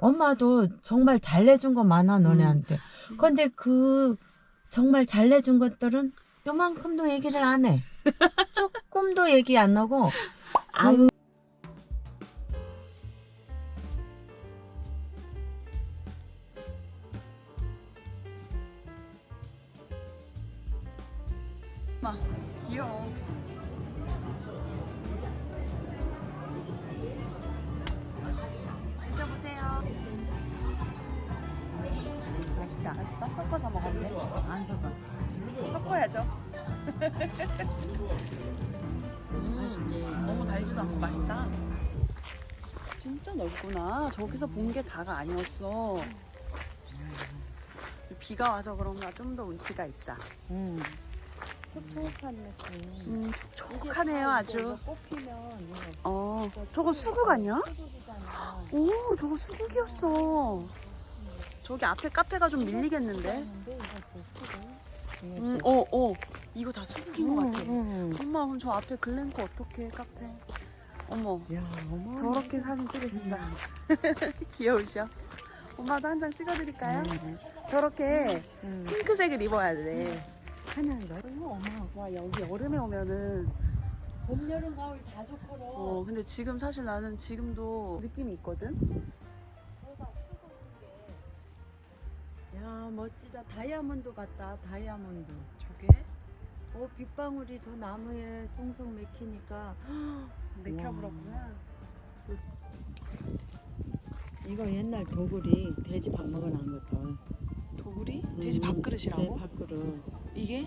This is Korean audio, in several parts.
엄마도 정말 잘 내준 거 많아 너네한테. 근데 그 정말 잘 내준 것들은 요만큼도 얘기를 안 해. 조금도 얘기 안 하고 안 맛있다. 맛있어? 섞어서 돼? 안 섞어. 섞어야죠. 맛있지. 너무 달지도 않고 맛있다. 진짜 넓구나. 저기서 본 게 다가 아니었어. 비가 와서 그런가 좀 더 운치가 있다. 음. 촉촉한 느낌. 음, 촉촉하네요, 아주. 꽃피면 어, 저거 수국 아니야? 오, 저거 수국이었어. 저기 앞에 카페가 좀 밀리겠는데? 음, 어, 어. 이거 다 수국인 것 같아. 음. 엄마, 그럼 저 앞에 글램프 어떻게 카페? 어머, 야, 어머. 저렇게 사진 찍으신다. 귀여우셔. 엄마도 한 장 찍어드릴까요? 음. 저렇게 음. 핑크색을 입어야 돼. 하나인가? 이거 어머. 와, 여기 여름에 오면은. 봄, 여름, 가을 다 좋거든. 어, 근데 지금 사실 나는 지금도 느낌이 있거든? 야, 멋지다. 다이아몬드 같다. 다이아몬드. 저게 어, 빗방울이 저 나무에 송송 맥히니까 맥혀버렸구나. 이거 옛날 도굴이 돼지 밥 먹어놓은 것들. 도구리? 돼지 밥그릇이라고? 네, 밥그릇. 이게?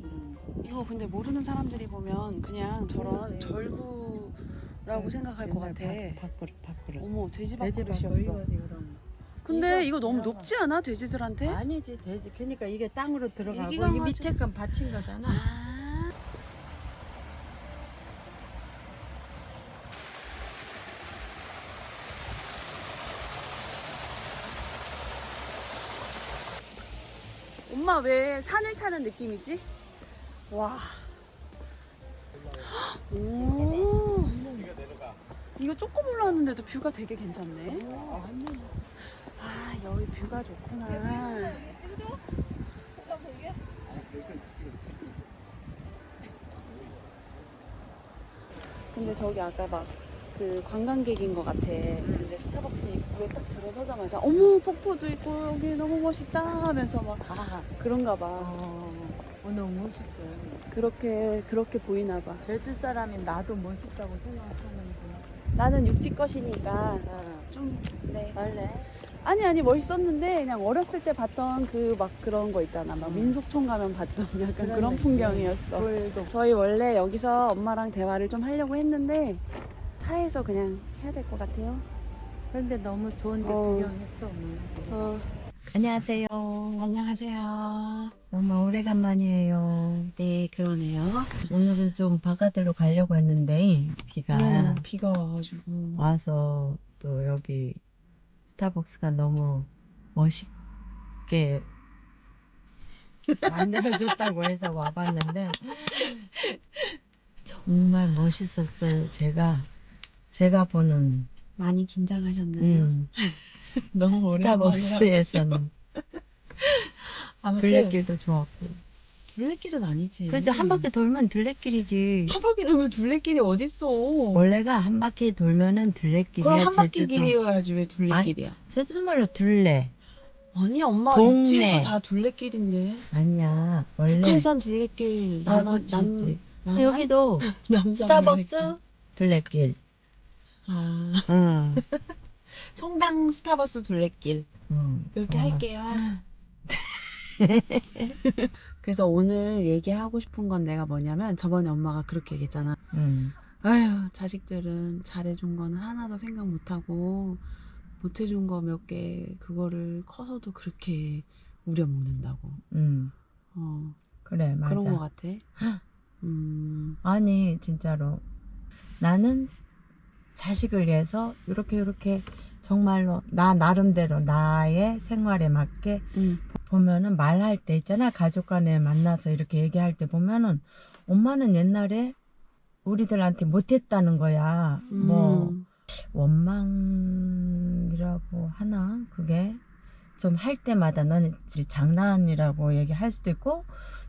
음. 이거 근데 모르는 사람들이 보면 그냥 저런 모르지. 절구라고 생각할 것 같아. 옛날 밥, 밥그릇, 밥그릇. 어머, 돼지 돼지 밥그릇이었어. 밥그릇 이런. 근데 이거 너무 높지 않아? 돼지들한테? 아니지 돼지. 그러니까 이게 땅으로 들어가고 하죠. 밑에 건 받친 거잖아. 아. 엄마 왜 산을 타는 느낌이지? 와. 오. 이거 조금 올라왔는데도 뷰가 되게 괜찮네. 아 여기 뷰가 좋구나. 근데 저기 아까 막 그 관광객인 것 같아. 근데 스타벅스 입구에 딱 들어서자마자 어머 폭포도 있고 여기 너무 멋있다 하면서 막 아, 그런가 봐. 어, 오늘 멋있어. 그렇게 그렇게 보이나 봐. 제주 사람인 나도 멋있다고 생각하는데. 나는 육지 것이니까 어. 좀 네. 원래 아니 아니 멋있었는데 그냥 어렸을 때 봤던 그 막 그런 거 있잖아. 막 음. 민속촌 가면 봤던 약간 그런 그런. 풍경이었어. 돌도 저희 원래 여기서 엄마랑 대화를 좀 하려고 했는데 차에서 그냥 해야 될 것 같아요. 그런데 너무 좋은데 어. 구경했어 오늘. 어, 안녕하세요. 안녕하세요. 너무 오래간만이에요. 네, 그러네요. 오늘은 좀 바깥으로 가려고 했는데 비가 음, 비가 와가지고. 와서 또 여기 스타벅스가 너무 멋있게 만들어줬다고 해서 와봤는데 정말 멋있었어요. 제가 제가 보는 많이 긴장하셨나요? 음, 너무 스타벅스에서는 아무튼 둘레길도 좋았고 둘레길은 아니지. 그래도 한 바퀴 돌면 둘레길이지. 한 바퀴 돌면 둘레길이 어딨어? 원래가 한 바퀴 돌면은 둘레길이야. 그럼 한 바퀴 제주도. 길이어야지 왜 둘레길이야? 제주도 말로 둘레. 아니 엄마 동네. 육지가 다 둘레길인데. 아니야. 원래 북한산 둘레길 아, 남, 그치. 남, 여기도 스타벅스 둘레길. 아 응. 성당 스타벅스 둘레길 응. 그렇게 어. 할게요. 그래서 오늘 얘기하고 싶은 건 내가 뭐냐면 저번에 엄마가 그렇게 얘기했잖아. 응. 아휴 자식들은 잘해준 거는 하나도 생각 못하고 못해준 거 몇 개 그거를 커서도 그렇게 우려 먹는다고. 응. 어 그래 맞아. 그런 거 같아. 음 아니 진짜로 나는 자식을 위해서 이렇게 이렇게 정말로 나 나름대로 나의 생활에 맞게 음. 보면은 말할 때 있잖아 가족 간에 만나서 이렇게 얘기할 때 보면은 엄마는 옛날에 우리들한테 못했다는 거야 음. 뭐 원망이라고 하나 그게 좀 할 때마다 너는 장난이라고 얘기할 수도 있고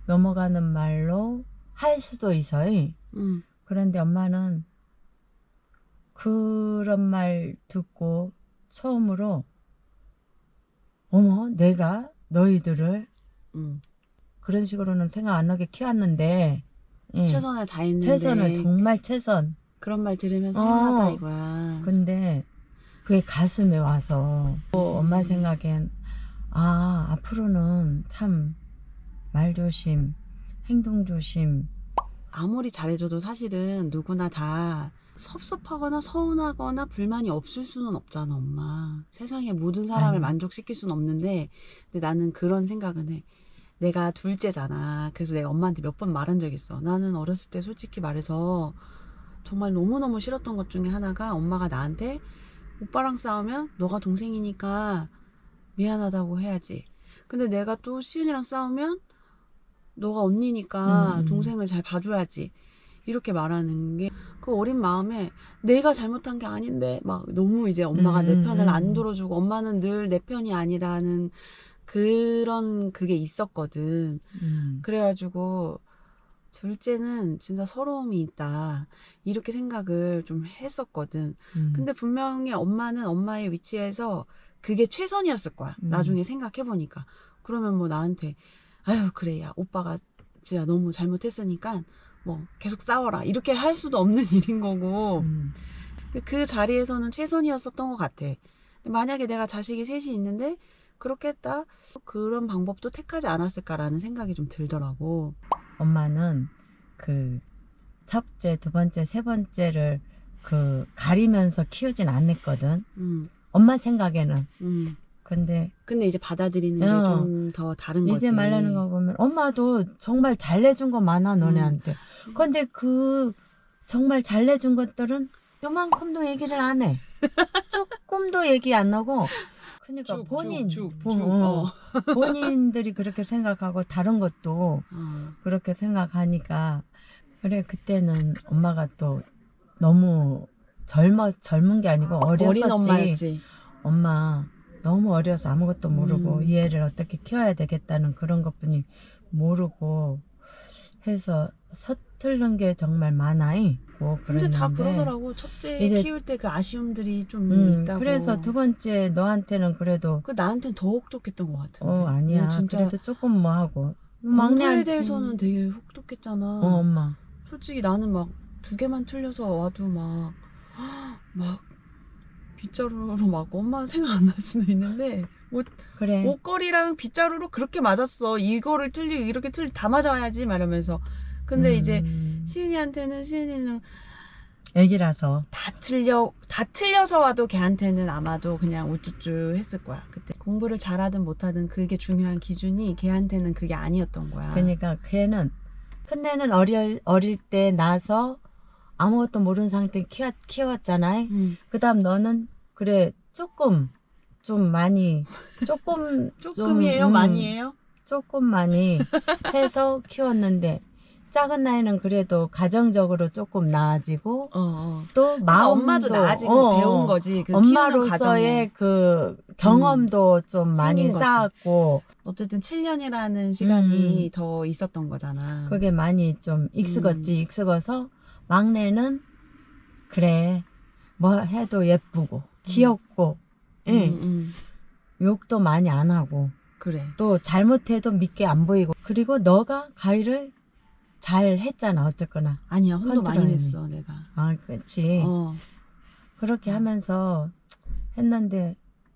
넘어가는 말로 할 수도 있어. 음. 그런데 엄마는 그런 말 듣고 처음으로 어머 내가 너희들을 음. 그런 식으로는 생각 안 하게 키웠는데 예, 최선을 다했는데 최선을 정말 최선 그런 말 들으면서 어. 화나다 이거야. 근데 그게 가슴에 와서 또 엄마 생각엔 아 앞으로는 참 말 조심 행동 조심 아무리 잘해줘도 사실은 누구나 다 섭섭하거나 서운하거나 불만이 없을 수는 없잖아, 엄마. 세상에 모든 사람을 아니. 만족시킬 수는 없는데, 근데 나는 그런 생각은 해. 내가 둘째잖아. 그래서 내가 엄마한테 몇 번 말한 적 있어. 나는 어렸을 때 솔직히 말해서 정말 너무너무 싫었던 것 중에 하나가 엄마가 나한테 오빠랑 싸우면 너가 동생이니까 미안하다고 해야지. 근데 내가 또 시윤이랑 싸우면 너가 언니니까 음, 음. 동생을 잘 봐줘야지. 이렇게 말하는 게 그 어린 마음에 내가 잘못한 게 아닌데 막 너무 이제 엄마가 음, 내 편을 음. 안 들어주고 엄마는 늘 내 편이 아니라는 그런 그게 있었거든. 음. 그래가지고 둘째는 진짜 서러움이 있다 이렇게 생각을 좀 했었거든. 음. 근데 분명히 엄마는 엄마의 위치에서 그게 최선이었을 거야. 음. 나중에 생각해 보니까 그러면 뭐 나한테 아유 그래 야 오빠가 진짜 너무 잘못했으니까 뭐 계속 싸워라 이렇게 할 수도 없는 일인 거고 음. 그 자리에서는 최선이었었던 것 같아. 만약에 내가 자식이 셋이 있는데 그렇게 했다 그런 방법도 택하지 않았을까라는 생각이 좀 들더라고. 엄마는 그 첫째, 두 번째, 세 번째를 그 가리면서 키우진 않았거든. 음, 엄마 생각에는. 음. 근데 근데 이제 받아들이는 어. 게좀 더 다른 거지. 이제 말하는 거 보면 엄마도 정말 잘 내준 거 많아 너네한테. 근데 그 정말 잘 내준 것들은 요만큼도 얘기를 안 해. 조금도 얘기 안 하고. 그러니까 쭉, 본인 쭉, 쭉, 본- 쭉. 어, 어. 본인들이 그렇게 생각하고 다른 것도 어. 그렇게 생각하니까 그래 그때는 엄마가 또 너무 젊어 젊은 게 아니고 어렸었지. 엄마 너무 어려서 아무것도 모르고 음. 이 애를 어떻게 키워야 되겠다는 그런 것뿐이 모르고 해서 서투른 게 정말 많아요. 고 근데 다 그러더라고. 첫째 이제- 키울 때 그 아쉬움들이 좀 음, 있다고. 그래서 두 번째 너한테는 그래도 그 나한테는 더 혹독했던 것 같은데. 어 아니야 나 진짜 그래도 조금 뭐 하고 막내한테 대해서는 되게 혹독했잖아. 어 엄마 솔직히 나는 막 두 개만 틀려서 와도 막, 막, 빗자루로 막 엄마 생각 안 날 수도 있는데, 뭐, 그래 옷걸이랑 빗자루로 그렇게 맞았어. 이거를 틀리, 이렇게 틀리, 다 맞아야지, 말하면서. 근데 이제, 음, 시은이한테는, 시은이는 애기라서 다 틀려, 다 틀려서 와도 걔한테는 아마도 그냥 우쭈쭈 했을 거야. 그때. 공부를 잘하든 못하든 그게 중요한 기준이 걔한테는 그게 아니었던 거야. 그러니까 걔는 큰애는 어릴 어릴 때 나서 아무것도 모르는 상태 키웠 키웠잖아. 음, 그 다음 너는 그래 조금 좀 많이 조금 조금이에요? 좀, 음, 많이에요? 조금 많이 해서 키웠는데 작은 나이는 그래도 가정적으로 조금 나아지고 어, 어. 또 그러니까 마음도 엄마도 나아지고 어, 배운 어. 거지. 그 엄마로서의. 그 경험도 좀 많이. 쌓았고 어쨌든 7년이라는 시간이 음. 더 있었던 거잖아. 그게 많이 좀 익숙했지 음. 익숙어서 막내는 그래 뭐 해도 예쁘고 귀엽고 예, 음, 음. 욕도 많이 안 하고 그래. 또 잘못해도 믿게 안 보이고 그리고 너가 가위를 잘 했잖아 어쨌거나 아니야, 혼도 많이 냈어, 내가. 아 그렇지 어, 그렇게 하면서 했는데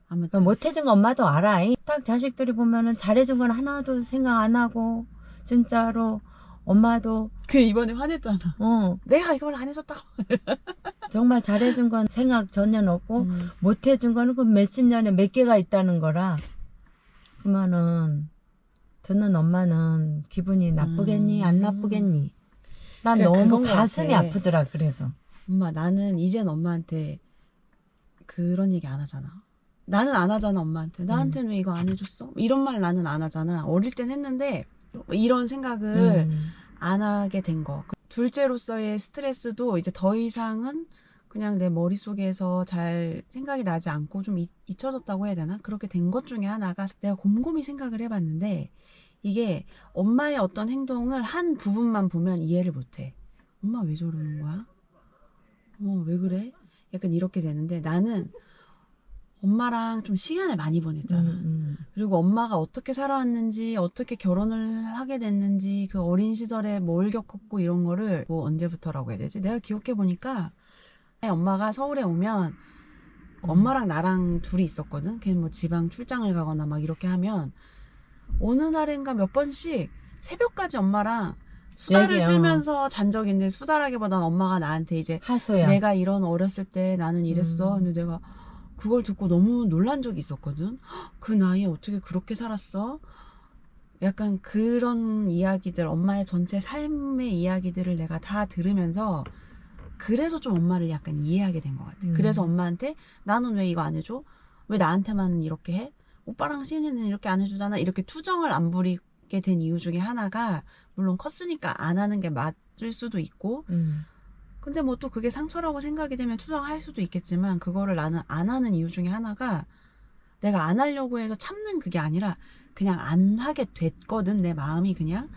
아무튼. 못해준 거 엄마도 알아 이. 딱 자식들이 보면은 잘해준 건 하나도 생각 안 하고 진짜로 엄마도 그 이번에 화냈잖아. 어 내가 이걸 안 해줬다고. 정말 잘해준 건 생각 전혀 없고 음. 못 해준 거는 그 몇십 년에 몇 개가 있다는 거라 그러면은 듣는 엄마는 기분이 나쁘겠니 음. 안 나쁘겠니 난 그래, 너무 가슴이 같아. 아프더라 그래서 엄마, 나는 이젠 엄마한테 그런 얘기 안 하잖아. 나는 안 하잖아, 엄마한테. 나한테는 왜 이거 안 해줬어? 이런 말 나는 안 하잖아. 어릴 땐 했는데, 이런 생각을 음. 안 하게 된 거. 그 둘째로서의 스트레스도 이제 더 이상은 그냥 내 머릿속에서 잘 생각이 나지 않고 좀 잊, 잊혀졌다고 해야 되나? 그렇게 된 것 중에 하나가 내가 곰곰이 생각을 해봤는데 이게 엄마의 어떤 행동을 한 부분만 보면 이해를 못해. 엄마 왜 저러는 거야? 어, 왜 그래? 약간 이렇게 되는데 나는 엄마랑 좀 시간을 많이 보냈잖아. 음, 그리고 엄마가 어떻게 살아왔는지, 어떻게 결혼을 하게 됐는지, 그 어린 시절에 뭘 겪었고 이런 거를 뭐 언제부터라고 해야 되지? 내가 기억해 보니까 엄마가 서울에 오면 엄마랑 나랑 둘이 있었거든. 걔는 뭐 지방 출장을 가거나 막 이렇게 하면 어느 날인가 몇 번씩 새벽까지 엄마랑 수다를 얘기해요. 떨면서 잔 적이 있는데 수다라기보단 엄마가 나한테 이제 하소연. 내가 이런 어렸을 때 나는 이랬어. 음. 근데 내가 그걸 듣고 너무 놀란 적이 있었거든. 헉, 그 나이에 어떻게 그렇게 살았어? 약간 그런 이야기들, 엄마의 전체 삶의 이야기들을 내가 다 들으면서 그래서 좀 엄마를 약간 이해하게 된 것 같아. 음. 그래서 엄마한테 나는 왜 이거 안 해줘? 왜 나한테만 이렇게 해? 오빠랑 시은이는 이렇게 안 해주잖아. 이렇게 투정을 안 부리게 된 이유 중에 하나가 물론 컸으니까 안 하는 게 맞을 수도 있고 음. 근데 뭐 또 그게 상처라고 생각이 되면 투정할 수도 있겠지만 그거를 나는 안 하는 이유 중에 하나가 내가 안 하려고 해서 참는 그게 아니라 그냥 안 하게 됐거든 내 마음이 그냥.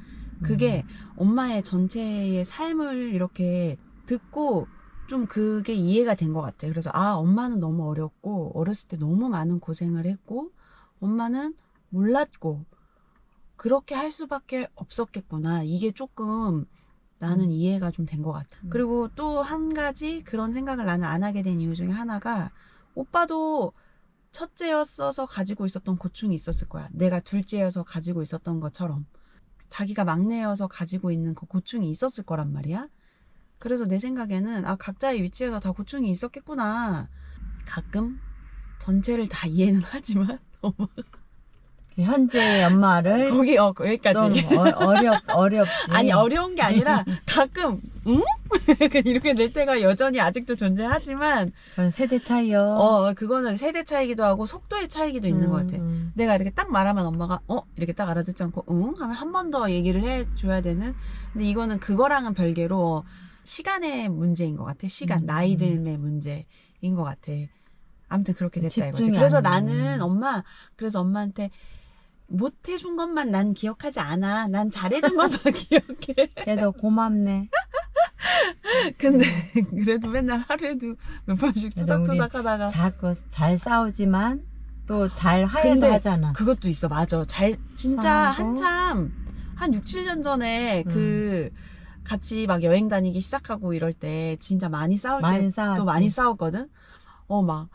그게 엄마의 전체의 삶을 이렇게 듣고 좀 그게 이해가 된 것 같아 그래서 아 엄마는 너무 어렸고 어렸을 때 너무 많은 고생을 했고 엄마는 몰랐고 그렇게 할 수밖에 없었겠구나. 이게 조금 나는 음. 이해가 좀 된 것 같아 음. 그리고 또 한 가지 그런 생각을 나는 안 하게 된 이유 중에 하나가 오빠도 첫째였어서 가지고 있었던 고충이 있었을 거야. 내가 둘째여서 가지고 있었던 것처럼. 자기가 막내여서 가지고 있는 그 고충이 있었을 거란 말이야. 그래서 내 생각에는 아 각자의 위치에서 다 고충이 있었겠구나. 가끔 전체를 다 이해는 하지만 현재의 엄마를 거기 어 거기까지. 좀 어, 어렵 어렵지. 아니 어려운 게 아니라 가끔 응? 이렇게 될 때가 여전히 아직도 존재하지만 그건 세대 차이요. 어 그거는 세대 차이기도 하고 속도의 차이기도 있는 것 같아. 음. 내가 이렇게 딱 말하면 엄마가 어 이렇게 딱 알아듣지 않고 응 하면 한 번 더 얘기를 해줘야 되는. 근데 이거는 그거랑은 별개로 시간의 문제인 것 같아. 시간 음. 나이 들의 문제인 것 같아. 아무튼 그렇게 됐다 이거지. 그래서. 나는 엄마 그래서 엄마한테 못 해준 것만 난 기억하지 않아. 난 잘해준 것만 기억해. 그래도 고맙네. 근데 그래도 맨날 하루에도 몇 번씩 투닥투닥 하다가 자꾸 잘 싸우지만 또잘 화해도 근데 하잖아. 그것도 있어. 맞아. 잘 진짜 싸우고. 한참 한 6, 7년 전에 음. 그 같이 막 여행 다니기 시작하고 이럴 때 진짜 많이 싸울 많이 때. 또 많이 싸웠거든. 어 막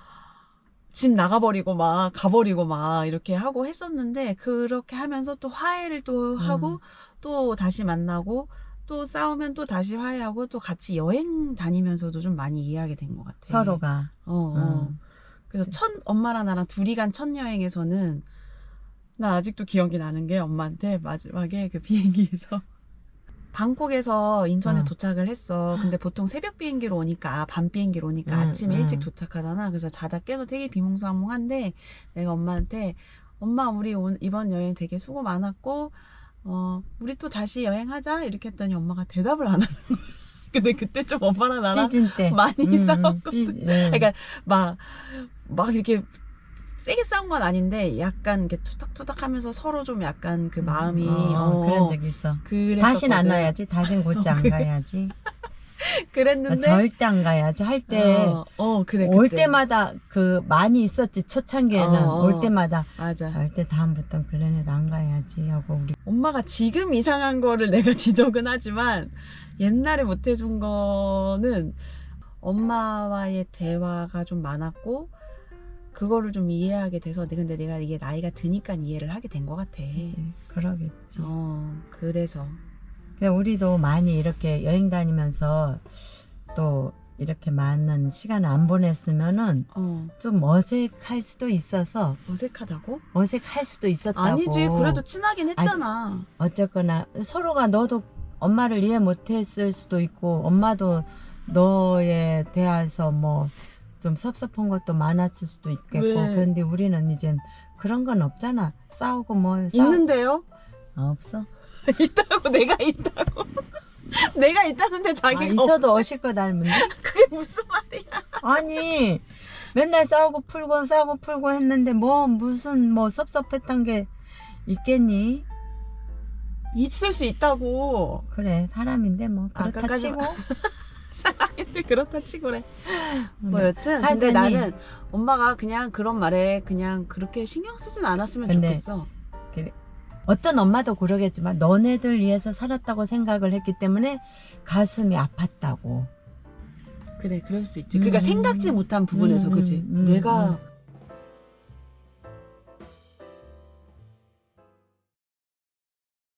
집 나가버리고 막 가버리고 막 이렇게 하고 했었는데 그렇게 하면서 또 화해를 또 음. 하고 또 다시 만나고 또 싸우면 또 다시 화해하고 또 같이 여행 다니면서도 좀 많이 이해하게 된 것 같아. 서로가. 어, 어. 음. 그래서 첫 엄마랑 나랑 둘이 간 첫 여행에서는 나 아직도 기억이 나는 게 엄마한테 마지막에 그 비행기에서 방콕에서 인천에 어. 도착을 했어. 근데 보통 새벽 비행기로 오니까 밤 비행기로 오니까 음, 아침에 음. 일찍 도착하잖아. 그래서 자다 깨서 되게 비몽사몽한데 내가 엄마한테 엄마 우리 온- 이번 여행 되게 수고 많았고 어 우리 또 다시 여행하자 이렇게 했더니 엄마가 대답을 안 하는 거야. 근데 그때 좀 엄마랑 나랑 삐진 때. 많이 음, 음, 싸웠거든. 삐- 네. 그러니까 막, 막 이렇게 세게 싸운 건 아닌데 약간 이렇게 투닥투닥 하면서 서로 좀 약간 그 마음이 어, 어, 그런 적 있어. 그랬었거든. 다신 안 나야지. 다신 곧지 안 가야지. 그랬는데 절대 안 가야지. 할 때. 어, 어, 그래 올 그때. 때마다 그 많이 있었지 초창기에는 어, 어. 올 때마다 맞아 절대 다음부터 글렌에도 안 가야지 하고 우리 엄마가 지금 이상한 거를 내가 지적은 하지만 옛날에 못 해준 거는 엄마와의 대화가 좀 많았고 그거를 좀 이해하게 돼서 근데 내가 이게 나이가 드니까 이해를 하게 된 것 같아. 그러겠지. 어 그래서. 우리도 많이 이렇게 여행 다니면서 또 이렇게 많은 시간을 안 보냈으면은 어. 좀 어색할 수도 있어서. 어색하다고? 어색할 수도 있었다고. 아니지. 그래도 친하긴 했잖아. 어쨌거나 서로가 너도 엄마를 이해 못했을 수도 있고 엄마도 너에 대해서 뭐 좀 섭섭한 것도 많았을 수도 있겠고 왜? 그런데 우리는 이젠 그런 건 없잖아 싸우고 뭐 싸우 있는데요? 없어 있다고 내가 있다고 내가 있다는데 아, 자기가 없- 있어도 어실 거 닮은데? 그게 무슨 말이야? 아니 맨날 싸우고 풀고 싸우고 풀고 했는데 뭐 무슨 뭐 섭섭했던 게 있겠니? 있을 수 있다고. 그래 사람인데 뭐 그렇다 아까까지 치고 사랑인데 그렇다 치고래. 뭐 네. 여튼 근데 하여튼이- 나는 엄마가 그냥 그런 말에 그냥 그렇게 신경 쓰진 않았으면 근데 좋겠어. 어떤 엄마도 그러겠지만 너네들 위해서 살았다고 생각을 했기 때문에 가슴이 아팠다고 그래 그럴 수 있지. 그러니까 음. 생각지 못한 부분에서 음, 그지. 음, 음, 내가